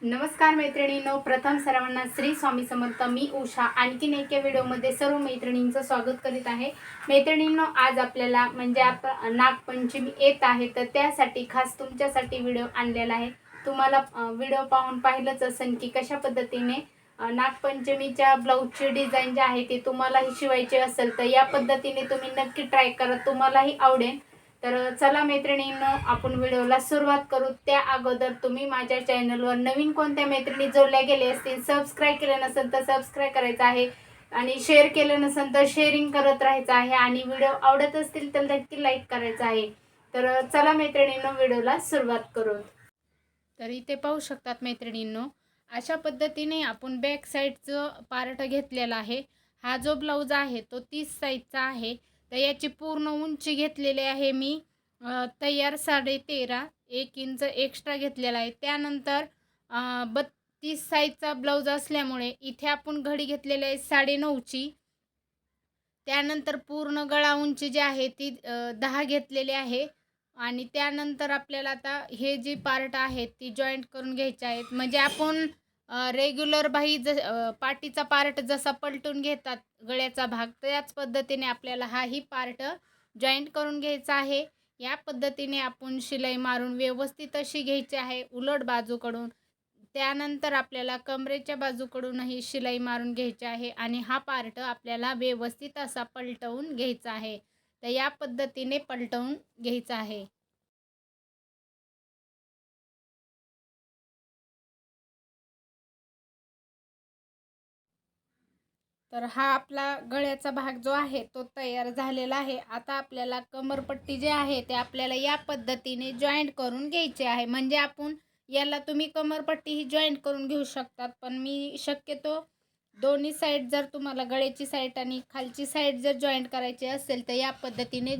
नमस्कार मैत्रिणींनो प्रथम सर्वांना श्री स्वामी समर्थ मी उषा. आणखीन एका व्हिडिओमध्ये सर्व मैत्रिणींचं स्वागत करीत आहे. मैत्रिणींनो आज आपल्याला म्हणजे आपण नागपंचमी येत आहे तर त्यासाठी खास तुमच्यासाठी व्हिडिओ आणलेला आहे. तुम्हाला व्हिडिओ पाहून पाहिलंच असेल की कशा पद्धतीने नागपंचमीच्या ब्लाऊजची डिझाईन जे आहे ते तुम्हालाही शिवायची असेल तर या पद्धतीने तुम्ही नक्की ट्राय करा. तुम्हालाही आवडेल. तर चला मैत्रिणींनो आपण व्हिडिओला सुरुवात करू. त्या अगोदर तुम्ही माझ्या चॅनलवर नवीन कोणत्या मैत्रिणी जोडल्या गेले असतील सबस्क्राईब केलं नसेल तर सबस्क्राईब करायचं आहे. आणि शेअर केलं नसेल तर शेअरिंग करत राहायचं आहे. आणि व्हिडिओ आवडत असतील तर नक्की लाईक करायचं आहे. तर चला मैत्रिणींनो व्हिडिओला सुरुवात करू. तर इथे पाहू शकतात मैत्रिणींनो अशा पद्धतीने आपण बॅक साईडचं पार्ट घेतलेला आहे. हा जो ब्लाऊज आहे तो तीस साईजचा आहे. तर याची पूर्ण उंची घेतलेली आहे मी. तयार साडे तेरा एक इंच एक्स्ट्रा घेतलेला आहे. त्यानंतर बत्तीस साईजचा ब्लाऊज असल्यामुळे इथे आपण घडी घेतलेली आहे साडे नऊची त्यानंतर पूर्ण गळा उंची जी आहे ती दहा घेतलेली आहे. आणि त्यानंतर आपल्याला आता हे जी पार्ट आहेत ती जॉईंट करून घ्यायचे आहेत. म्हणजे आपण रेग्युलर बाही ज पाटीचा पार्ट जसा पलटून घेतात गळ्याचा भाग त्याच पद्धतीने आपल्याला हाही पार्ट जॉईंट करून घ्यायचा आहे. या पद्धतीने आपण शिलाई मारून व्यवस्थित अशी घ्यायची आहे उलट बाजूकडून. त्यानंतर आपल्याला कमरेच्या बाजूकडूनही शिलाई मारून घ्यायची आहे आणि हा पार्ट आपल्याला व्यवस्थित असा पलटवून घ्यायचा आहे. तर या पद्धतीने पलटवून घ्यायचा आहे. तर हा आपला गळ्याचा भाग जो आहे तो तयार झालेला आहे. आता आपल्याला कमरपट्टी जे आहे ते आपल्याला या पद्धतीने जॉईंट करून घ्यायचे आहे. म्हणजे आपण याला तुम्ही कमरपट्टी ही जॉईंट करून घेऊ शकतात. पण मी शक्यतो दोन्ही साईड जर तुम्हाला गळ्याची साईड आणि खालची साईड जर जॉईंट करायची असेल तर या पद्धतीने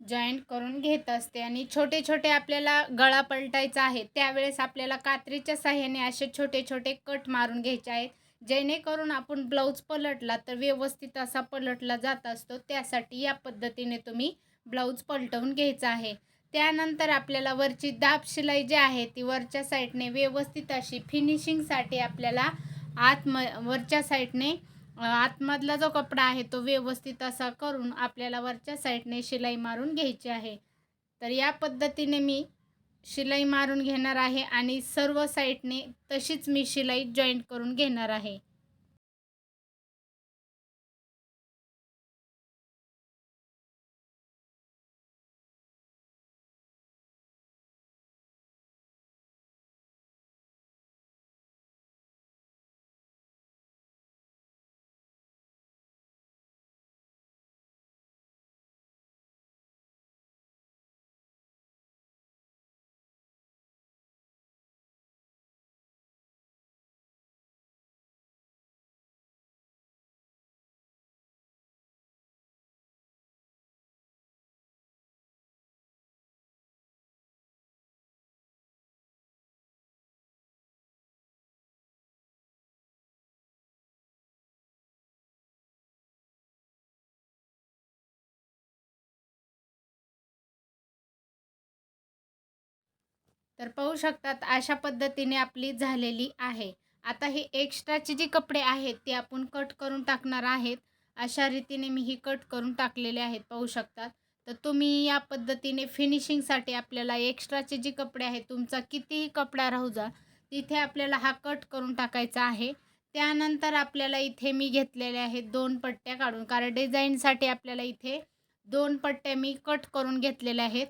जॉईंट करून घेत असते. आणि छोटे छोटे आपल्याला गळा पलटायचा आहे त्यावेळेस आपल्याला कात्रीच्या साह्याने असे छोटे छोटे कट मारून घ्यायचे आहेत. जेणेकरून आपण ब्लाऊज पलटला तर व्यवस्थित असा पलटला जात असतो. त्यासाठी या पद्धतीने तुम्ही ब्लाऊज पलटवून घ्यायचा आहे. त्यानंतर आपल्याला वरची दाब शिलाई जी आहे ती वरच्या साईडने व्यवस्थित अशी फिनिशिंगसाठी आपल्याला आतम वरच्या साईडने आतमधला जो कपडा आहे तो व्यवस्थित असा करून आपल्याला वरच्या साईडने शिलाई मारून घ्यायची आहे. तर या पद्धतीने मी शिलाई मारून घेणार आहे आणि सर्व साईडने तशीच मी शिलाई जॉईंट करून घेणार आहे. तर पाहू शकतात अशा पद्धतीने आपली झालेली आहे. आता हे एक्स्ट्राचे जी कपडे आहेत ते आपण कट करून टाकणार आहेत. अशा रीतीने मी ही कट करून टाकलेले आहेत पाहू शकतात. तर तुम्ही या पद्धतीने फिनिशिंगसाठी आपल्याला एक्स्ट्राचे जे कपडे आहेत तुमचा कितीही कपडा राहू जा तिथे आपल्याला हा कट करून टाकायचा आहे. त्यानंतर आपल्याला इथे मी घेतलेले आहेत दोन पट्ट्या काढून कारण डिझाईनसाठी आपल्याला इथे दोन पट्ट्या मी कट करून घेतलेल्या आहेत.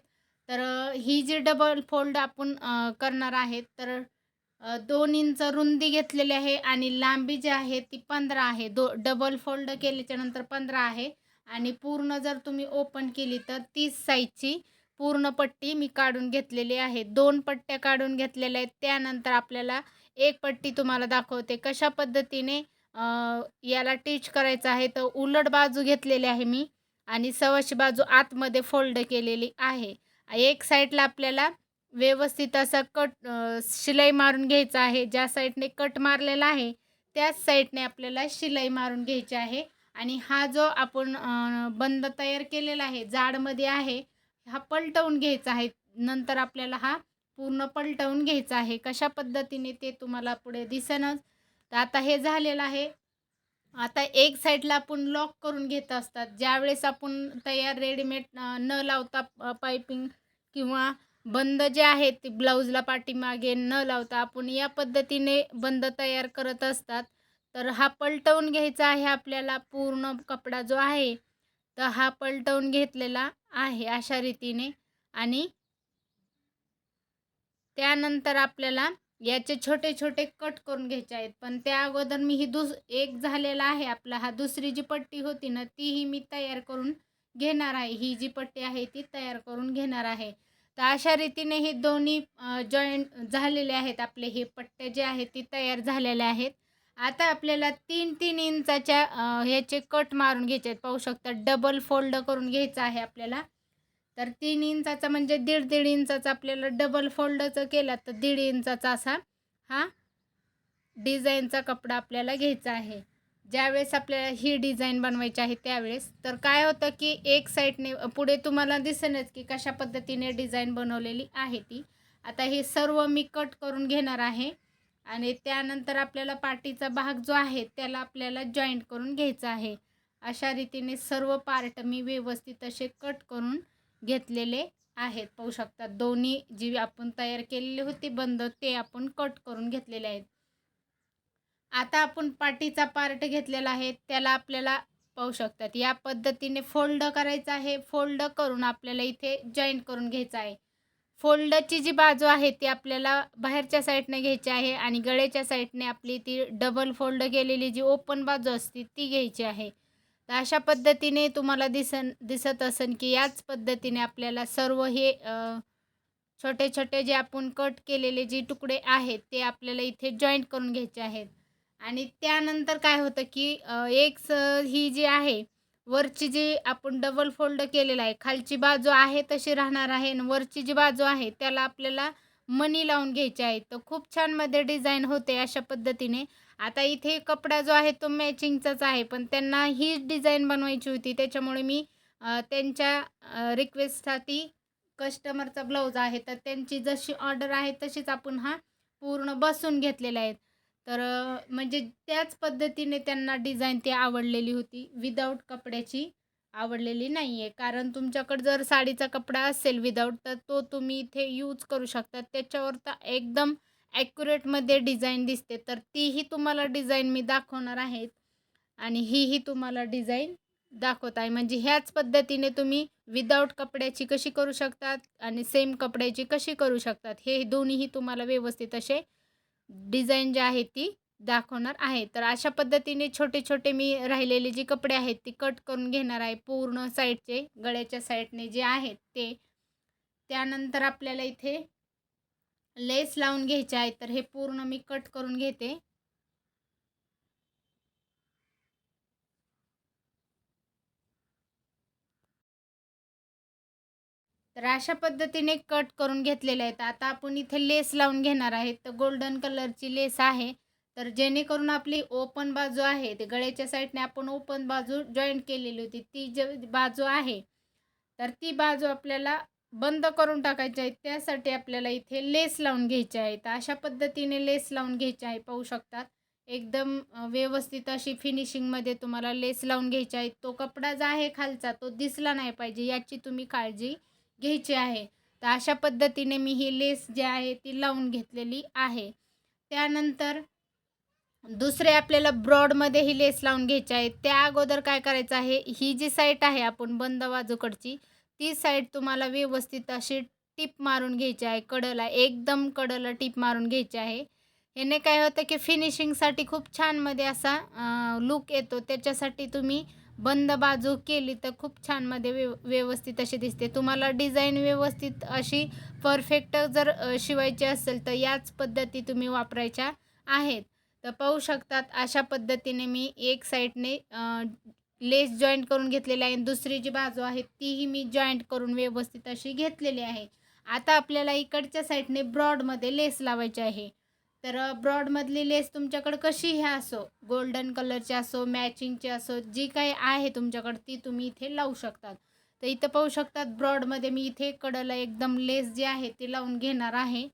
तर ही जी डबल फोल्ड आपण करणार आहेत तर दोन इंच रुंदी घेतलेली आहे आणि लांबी जी आहे ती पंधरा आहे. दो डबल फोल्ड केल्याच्यानंतर पंधरा आहे आणि पूर्ण जर तुम्ही ओपन केली तर तीस साईजची पूर्ण पट्टी मी काढून घेतलेली आहे. दोन पट्ट्या काढून घेतलेल्या आहेत. त्यानंतर आपल्याला एक पट्टी तुम्हाला दाखवते कशा पद्धतीने याला टीच करायचं आहे. तर उलट बाजू घेतलेली आहे मी आणि सवशी बाजू आतमध्ये फोल्ड केलेली आहे. एक साईडला आपल्याला व्यवस्थित असा कट शिलाई मारून घ्यायचा आहे. ज्या साईडने कट मारलेला आहे त्याच साईडने आपल्याला शिलाई मारून घ्यायची आहे. आणि हा जो आपण बंद तयार केलेला आहे जाडमध्ये आहे हा पलटवून घ्यायचा आहे. नंतर आपल्याला हा पूर्ण पलटवून घ्यायचा आहे. कशा पद्धतीने ते तुम्हाला पुढे दिसेनच. तर आता हे झालेलं आहे. आता एक साईडला आपण लॉक करून घेत असतात. ज्यावेळेस आपण तयार रेडीमेड न लावता पायपिंग किंवा बंद जे आहेत ते ब्लाऊजला पाठीमागे न लावता आपण या पद्धतीने बंद तयार करत असतात. तर हा पलटवून घ्यायचा आहे आपल्याला पूर्ण कपडा जो आहे तर हा पलटवून घेतलेला आहे अशा रीतीने. आणि त्यानंतर आपल्याला याचे छोटे छोटे कट करून घ्यायचे आहेत. पण त्या अगोदर मी ही दुस एक झालेला आहे आपला हा दुसरी जी पट्टी होती ना तीही मी तयार करून घेणार आहे. ही जी पट्टी आहे ती तयार करून घेणार आहे. तर अशा रीतीने हे दोन्ही जॉईंट झालेले आहेत. आपले हे पट्टे जे आहेत ती तयार झालेले आहेत. आता आपल्याला तीन तीन इंचाच्या ह्याचे कट मारून घ्यायचे आहेत. पाहू शकता डबल फोल्ड करून घ्यायचं आहे आपल्याला. तर तीन इंचाचा म्हणजे दीड दीड इंचाचा आपल्याला डबल फोल्डचं केला तर दीड इंचाचा असा हा डिझाईनचा कपडा आपल्याला घ्यायचा आहे. ज्यावेळेस आपल्याला ही डिझाईन बनवायची आहे त्यावेळेस. तर काय होतं की एक साईडने पुढे तुम्हाला दिसेनच की कशा पद्धतीने डिझाईन बनवलेली आहे ती. आता हे सर्व मी कट करून घेणार आहे. आणि त्यानंतर आपल्याला पार्टीचा भाग जो आहे त्याला आपल्याला जॉईंट करून घ्यायचा आहे. अशा रीतीने सर्व पार्ट मी व्यवस्थित असे कट करून घेतलेले आहेत. पाहू शकतात दोन्ही जी आपण तयार केलेली होती बंद ते आपण कट करून घेतलेले आहेत. आता आपण पाठीचा पार्ट घेतलेला आहे त्याला आपल्याला पाहू शकतात. या पद्धतीने फोल्ड करायचं आहे. फोल्ड करून आपल्याला इथे जॉईंट करून घ्यायचं आहे. फोल्डची जी बाजू आहे ती आपल्याला बाहेरच्या साईडने घ्यायची आहे आणि गळ्याच्या साईडने आपली ती डबल फोल्ड केलेली जी ओपन बाजू असते ती घ्यायची आहे. तर अशा पद्धतीने तुम्हाला दिसन दिसत असेल की याच पद्धतीने आपल्याला सर्व हे छोटे छोटे जे आपण कट केलेले जे तुकडे आहेत ते आपल्याला इथे जॉईंट करून घ्यायचे आहेत. आणि त्यानंतर काय होतं की एक स ही जी आहे वरची जी आपण डबल फोल्ड केलेला आहे खालची बाजू आहे तशी राहणार आहे आणि वरची जी बाजू आहे त्याला आपल्याला मनी लावून घ्यायची आहे. तर खूप छानमध्ये डिझाईन होते अशा पद्धतीने. आता इथे कपडा जो आहे तो मॅचिंगचाच आहे पण त्यांना हीच डिझाईन बनवायची होती. त्याच्यामुळे मी त्यांच्या रिक्वेस्टसाठी कस्टमरचा ब्लाऊज आहे. तर त्यांची जशी ऑर्डर आहे तशीच आपण हा पूर्ण बसून घेतलेला आहे तर म्हणजे त्याच पद्धतीने त्यांना डिझाईन ती आवडलेली होती. विदाऊट कपड्याची आवडलेली नाही आहे कारण तुमच्याकडं जर साडीचा कपडा असेल विदाऊट तर तो तुम्ही इथे यूज करू शकता. त्याच्यावर तर एकदम ॲक्युरेटमध्ये डिझाईन दिसते तर तीही तुम्हाला डिझाईन मी दाखवणार आहेत. आणि हीही तुम्हाला डिझाईन दाखवत आहे. म्हणजे ह्याच पद्धतीने तुम्ही विदाऊट कपड्याची कशी करू शकतात आणि सेम कपड्याची कशी करू शकतात हे दोन्हीही तुम्हाला व्यवस्थित असे डिझाईन जे आहे ती दाखवणार आहे. तर अशा पद्धतीने छोटे छोटे मी राहिलेले जे कपडे आहेत ते कट करून घेणार आहे. पूर्ण साईडचे गळ्याच्या साईडने जे आहेत ते. त्यानंतर आपल्याला इथे लेस लावून घ्यायचे आहेत तर हे पूर्ण मी कट करून घेते. तर अशा पद्धतीने कट करून घेतलेले आहेत. आता आपण इथे लेस लावून घेणार आहेत. तर गोल्डन कलरची लेस आहे. तर जेणेकरून आपली ओपन बाजू आहे ते गळ्याच्या साईडने आपण ओपन बाजू जॉईंट केलेली होती ती जे बाजू आहे तर ती बाजू आपल्याला बंद करून टाकायचे आहेत. त्यासाठी आपल्याला इथे लेस लावून घ्यायचे आहेत. तर अशा पद्धतीने लेस लावून घ्यायचे आहे पाहू शकतात. एकदम व्यवस्थित अशी फिनिशिंगमध्ये तुम्हाला लेस लावून घ्यायची आहे तो कपडा जो आहे खालचा तो दिसला नाही पाहिजे याची तुम्ही काळजी घ्यायची आहे. तर अशा पद्धतीने मी ही लेस जी आहे ती लावून घेतलेली आहे. त्यानंतर दुसरे आपल्याला ब्रॉडमध्ये ही लेस लावून घ्यायची आहे त्या अगोदर काय करायचं आहे ही जी साईट आहे आपण बंद बाजूकडची ती साईड तुम्हाला व्यवस्थित अशी टिप मारून घ्यायची आहे. कडला एकदम कडला टिप मारून घ्यायची आहे. याने काय होतं की फिनिशिंगसाठी खूप छानमध्ये असा लुक येतो. त्याच्यासाठी तुम्ही बंद बाजू केली तर खूप छानमध्ये व्यव व्यवस्थित अशी दिसते. तुम्हाला डिझाईन व्यवस्थित अशी परफेक्ट जर शिवायची असेल तर याच पद्धती तुम्ही वापरायच्या आहेत. तर पाहू शकतात अशा पद्धतीने मी एक साईडने लेस जॉईंट करून घेतलेली आहे दुसरी जी बाजू आहे तीही मी जॉईंट करून व्यवस्थित अशी घेतलेली आहे. आता आपल्याला इकडच्या साईडने ब्रॉडमध्ये लेस लावायची आहे. तर ब्रॉडमधली लेस तुमच्याकडं कशी ह्या असो गोल्डन कलरची असो मॅचिंगची असो जी काही आहे तुमच्याकडं ती तुम्ही इथे लावू शकतात. तर इथं पाहू शकतात ब्रॉडमध्ये मी इथे कडला एकदम लेस जे आहे ती लावून घेणार आहे.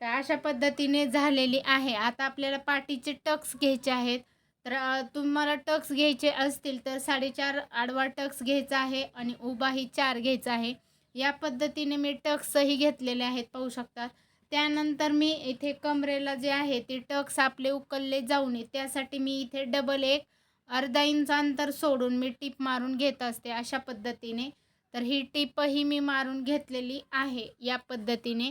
तर अशा पद्धतीने झालेली आहे. आता आपल्याला पाठीचे टक्स घ्यायचे आहेत. तर तुम्हाला टक्स घ्यायचे असतील तर साडेचार आडवा टक्स घ्यायचा आहे आणि उभाही चार घ्यायचा आहे. या पद्धतीने मी टक्सही घेतलेले आहेत पाहू शकतात त्यानंतर मी इथे कमरेला जे आहे ते टक्स आपले उकलले जाऊ नये त्यासाठी मी इथे डबल एक अर्धा इंच अंतर सोडून मी टीप मारून घेत असते अशा पद्धतीने. तर ही टीपही मी मारून घेतलेली आहे या पद्धतीने.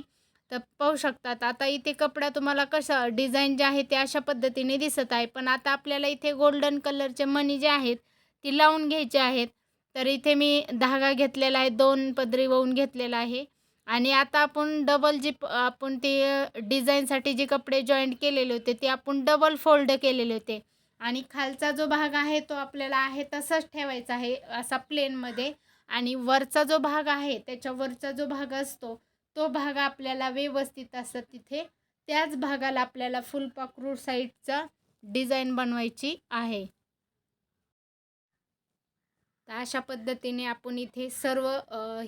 तर पाहू शकतात. आता इथे कपडा तुम्हाला कसं डिझाईन जे आहे ते अशा पद्धतीने दिसत आहे. पण आता आपल्याला इथे गोल्डन कलरचे मणी जे आहेत ती लावून घ्यायचे आहेत. तर इथे मी धागा घेतलेला आहे दोन पदरी वळून घेतलेला आहे. आणि आता आपण डबल जी आपण ते डिझाईनसाठी जे कपडे जॉईंट केलेले होते ते आपण डबल फोल्ड केलेले होते. आणि खालचा जो भाग आहे तो आपल्याला आहे तसाच ठेवायचा आहे असा प्लेनमध्ये आणि वरचा जो भाग आहे त्याच्या वरचा जो भाग असतो तो भाग आपल्याला व्यवस्थित असं तिथे त्याच भागाला आपल्याला फुलपाखरू साईडचा डिझाईन बनवायची आहे. तर अशा पद्धतीने आपण इथे सर्व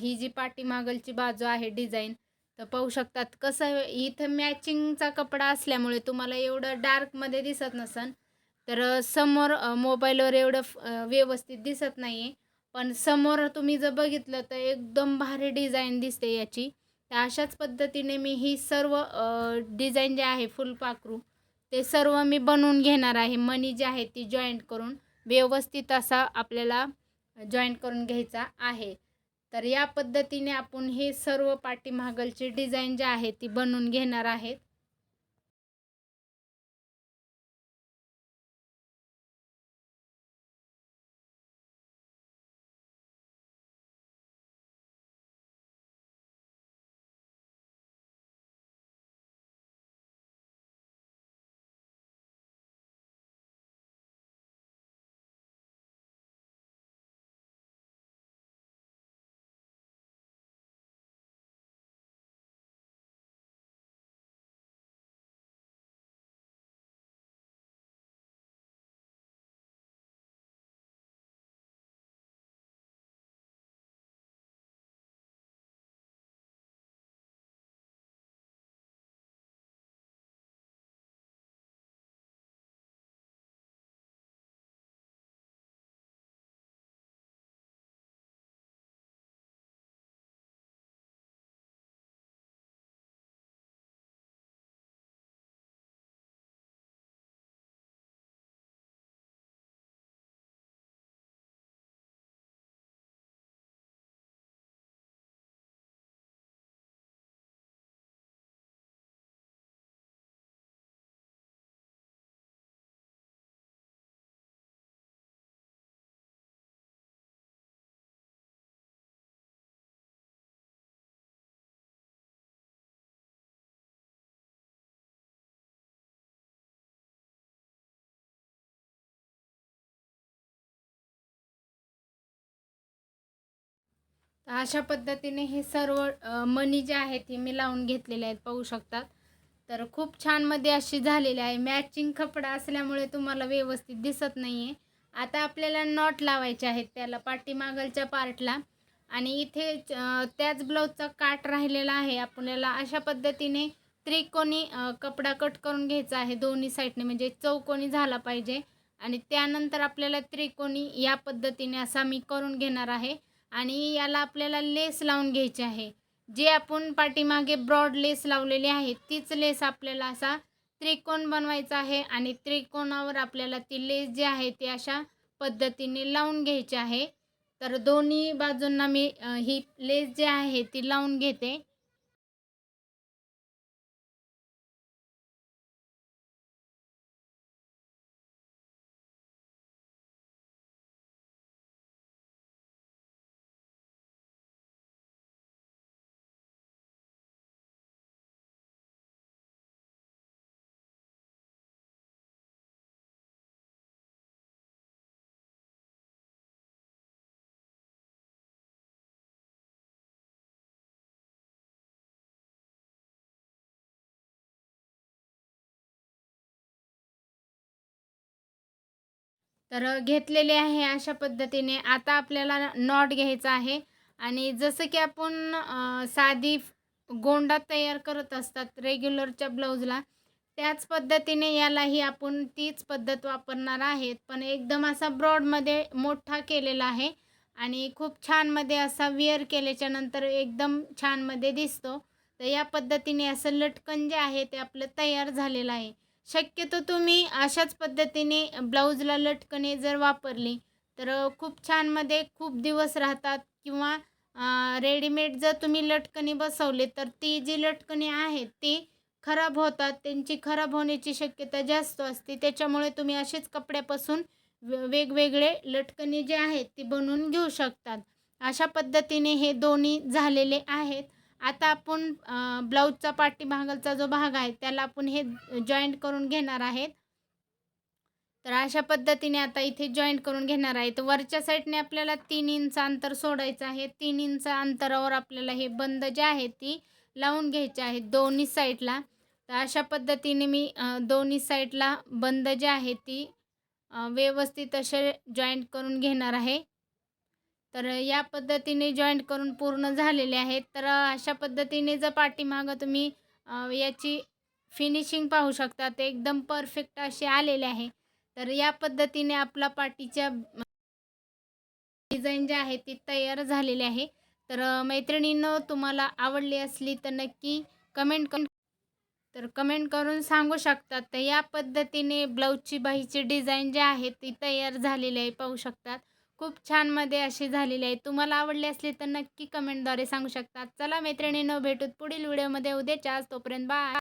ही जी पाठीमागलची बाजू आहे डिझाईन तर पाहू शकतात कसं इथं मॅचिंगचा कपडा असल्यामुळे तुम्हाला एवढं डार्कमध्ये दिसत नसन. तर समोर मोबाईलवर एवढं फ- व्यवस्थित दिसत नाही आहे पण समोर तुम्ही जर बघितलं तर एकदम भारी डिझाईन दिसते याची. तर अशाच पद्धतीने मी ही सर्व डिझाईन जे आहे फुलपाखरू ते सर्व मी बनवून घेणार आहे. मनी जी आहे ती जॉईंट करून व्यवस्थित असा आपल्याला जॉईंट करून घ्यायचा आहे. तर या पद्धतीने आपण हे सर्व पाठीमागलची डिझाईन जी आहे ती बनवून घेणार आहेत. अशा पद्धतीने हे सर्व अ, मणी जे आहेत हे मी लावून घेतलेले आहेत पाहू शकतात तर खूप छानमध्ये अशी झालेली आहे. मॅचिंग कपडा असल्यामुळे तुम्हाला व्यवस्थित दिसत नाही आहे आता आपल्याला नॉट लावायचे आहेत त्याला पाठीमागलच्या पार्टला आणि इथे त्याच ब्लाऊजचा काट राहिलेला आहे. आपल्याला अशा पद्धतीने त्रिकोणी कपडा कट करून घ्यायचा आहे दोन्ही साईडने म्हणजे चौकोनी झाला पाहिजे. आणि त्यानंतर आपल्याला त्रिकोणी या पद्धतीने असा मी करून घेणार आहे. आणि याला आपल्याला लेस लावून घ्यायची आहे. जे आपण पाठीमागे ब्रॉड लेस लावलेली आहे तीच लेस आपल्याला असा त्रिकोण बनवायचा आहे आणि त्रिकोणावर आपल्याला ती लेस जी आहे ती अशा पद्धतीने लावून घ्यायची आहे. तर दोन्ही बाजूंना मी ही लेस जी आहे ती लावून घेते. तर घेतलेले आहे अशा पद्धतीने. आता आपल्याला नॉट घ्यायचा आहे. आणि जसं की आपण साधी गोंडा तयार करत असतात रेग्युलरच्या ब्लाऊजला त्याच पद्धतीने यालाही आपण तीच पद्धत वापरणार आहेत. पण एकदम असा ब्रॉडमध्ये मोठा केलेला आहे आणि खूप छानमध्ये असा विअर केल्याच्यानंतर एकदम छानमध्ये दिसतो. तर या पद्धतीने असं लटकन जे आहे ते आपलं तयार झालेलं आहे. शक्यतो तुम्ही अशाच पद्धतीने ब्लाऊजला लटकणे जर वापरली तर खूप छानमध्ये खूप दिवस राहतात किंवा रेडीमेड जर तुम्ही लटकनी बसवले तर ती जी लटकणी आहेत ती खराब होतात. त्यांची खराब होण्याची शक्यता जास्त असते. त्याच्यामुळे तुम्ही असेच कपड्यापासून वेगवेगळे लटकणी जे आहेत ती बनवून घेऊ शकतात. अशा पद्धतीने हे दोन्ही झालेले आहेत. आता आपण ब्लाऊजचा पाठीमागलचा जो भाग आहे त्याला आपण हे जॉईंट करून घेणार आहेत. तर अशा पद्धतीने आता इथे जॉईंट करून घेणार आहे. तर वरच्या साईडने आपल्याला तीन इंच अंतर सोडायचं आहे. तीन इंच अंतरावर आपल्याला हे बंद जे आहे ती लावून घ्यायची आहे दोन्ही साईडला. तर अशा पद्धतीने मी दोन्ही साईडला बंद जे आहे ती व्यवस्थित असे जॉईंट करून घेणार आहे. तर या पद्धतीने जॉईंट करून पूर्ण झालेले आहेत. तर अशा पद्धतीने जर पाठीमागं तुम्ही याची फिनिशिंग पाहू शकता ते एकदम परफेक्ट असे आलेले आहे. तर या पद्धतीने आपला पाठीच्या डिझाईन जे आहे ती तयार झालेली आहे. तर मैत्रिणीनं मैत्रिणींनो तुम्हाला आवडली असली तर नक्की कमेंट करून तर कमेंट करून सांगू शकतात तर या पद्धतीने ब्लाऊजची बाहीची डिझाईन जी आहे ती तयार झालेली आहे पाहू शकतात. खूप छानमध्ये अशी झालेली आहे. तुम्हाला आवडली असली तर नक्की कमेंटद्वारे सांगू शकतात. चला मैत्रिणींनो भेटूत पुढील व्हिडिओमध्ये उद्याच्या आज तोपर्यंत बाय